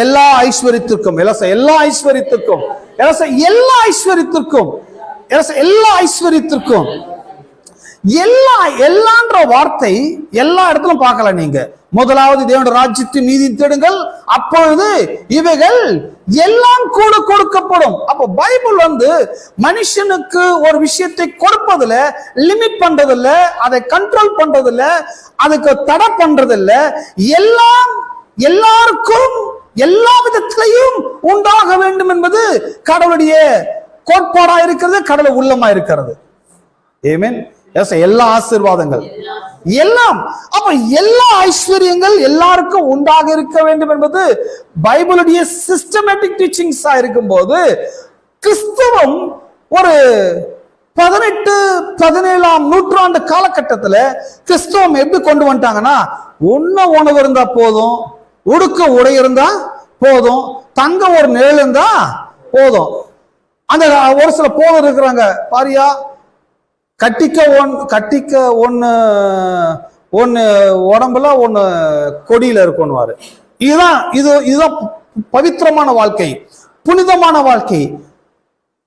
எல்லா ஐஸ்வர்யத்திற்கும் எல்லா எல்லா ஐஸ்வர்யத்திற்கும் எல்லா எல்லா ஐஸ்வர்யத்திற்கும் எல்லா எல்லா ஐஸ்வர்யத்திற்கும். எல்லா எல்லான்ற வார்த்தை எல்லா இடத்திலும் பார்க்கல நீங்க. முதலாவது தேவனுடைய ராஜ்யத்தின் நீதி தேடுங்கள். அப்பொழுது இவைகள் எல்லாம் கூட கொடுக்கப்படும். அப்போ பைபிள் வந்து மனுஷனுக்கு ஒரு விஷயத்தை கொடுப்பதுல லிமிட் பண்றதில்ல அதை கண்ட்ரோல் பண்றதில்ல அதுக்கு தடை பண்றதில்ல. எல்லாம் எல்லாருக்கும் உண்டாக வேண்டும் என்பது கடவுளுடைய கோட்பாடா இருக்கிறது கடவுள் உள்ளமா இருக்கிறது. ஏமேன் எஸ் எல்லா ஆசீர்வாதங்கள். எல்லாம். அப்ப எல்லா ஐஸ்வர்யங்கள் எல்லாருக்கும் உண்டாக இருக்க வேண்டும் என்பது பைபிளுடைய சிஸ்டமேட்டிக் டீச்சிங்ஸா இருக்கும்போது கிறிஸ்தவம் ஒரு பதினெட்டு பதினேழாம் நூற்றாண்டு காலகட்டத்துல கிறிஸ்தவம் எப்படி கொண்டு வந்துட்டாங்கன்னா ஒண்ணு உணவு இருந்தா போதும் உடுக்க உடை இருந்தா போதும். தங்க ஒரு நிழல் இருந்தா போதும். அந்த ஒரு சில போதர் இருக்கிறாங்க. பாரியா கட்டிக்க ஒன் கட்டிக்க ஒன்று ஒன்று உடம்புல ஒன்று கொடியில இருக்கும்னுவாரு. இதுதான் இது இதுதான் பவித்திரமான வாழ்க்கை. புனிதமான வாழ்க்கை.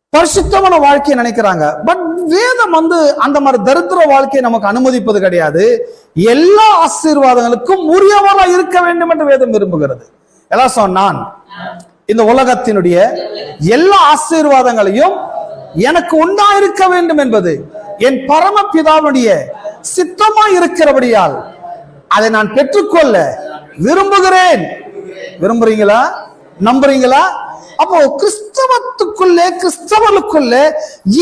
பரிசுத்தமான வாழ்க்கையை நினைக்கிறாங்க. பட் வேதம் வந்து அந்த மாதிரி தரித்திர வாழ்க்கையை நமக்கு அனுமதிப்பது கிடையாது. எல்லா ஆசீர்வாதங்களுக்கும் உரியவராக இருக்க வேண்டும் என்று வேதம் விரும்புகிறது. எல்லாம் சொன்னான். இந்த உலகத்தினுடைய எல்லா ஆசீர்வாதங்களையும் எனக்கு உண்டாயிருக்க வேண்டும் என்பது என் பரமபிதாவுடைய சித்தமா இருக்கிறபடியால் அதை நான் பெற்றுக்கொள்ள விரும்புகிறேன். விரும்புறீங்களா? நம்புறீங்களா? அப்போ கிறிஸ்தவத்துக்குள்ளே கிறிஸ்தவனுக்குள்ளே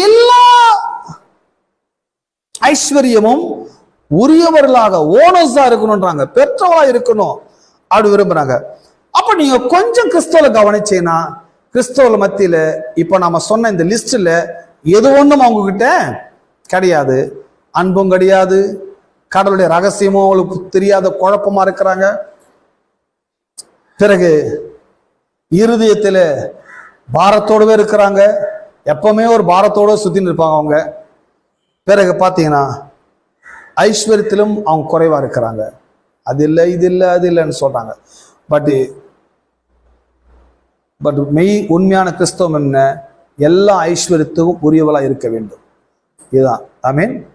எல்லா ஐஸ்வர்யமும் உரியவர்களாக ஓனர்ஸா இருக்கணும்ன்றாங்க பெற்றவரா இருக்கணும். அப்படி விரும்புறாங்க. அப்ப நீங்க கொஞ்சம் கிறிஸ்தவ கவனிச்சீங்கன்னா கிறிஸ்தவ மத்தியில இப்ப நாம சொன்ன இந்த லிஸ்ட்ல எது ஒண்ணும் அவங்க கிட்ட கிடையாது. அன்பும் கிடையாது. கடவுளுடைய ரகசியமும் அவங்களுக்கு தெரியாத குழப்பமா இருக்கிறாங்க. பிறகு இருதயத்தில் பாரத்தோடவே இருக்கிறாங்க. எப்பவுமே ஒரு பாரத்தோட சுற்றின்னு இருப்பாங்க அவங்க. பிறகு பார்த்தீங்கன்னா ஐஸ்வர்யத்திலும் அவங்க குறைவாக இருக்கிறாங்க. அது இல்லை இது இல்லை அது இல்லைன்னு சொல்கிறாங்க பட் பட் மெய் உண்மையான கிறிஸ்தவம் என்ன? எல்லா ஐஸ்வர்யத்துக்கும் உரியவளாக இருக்க வேண்டும். இதுதான். ஐ மீன்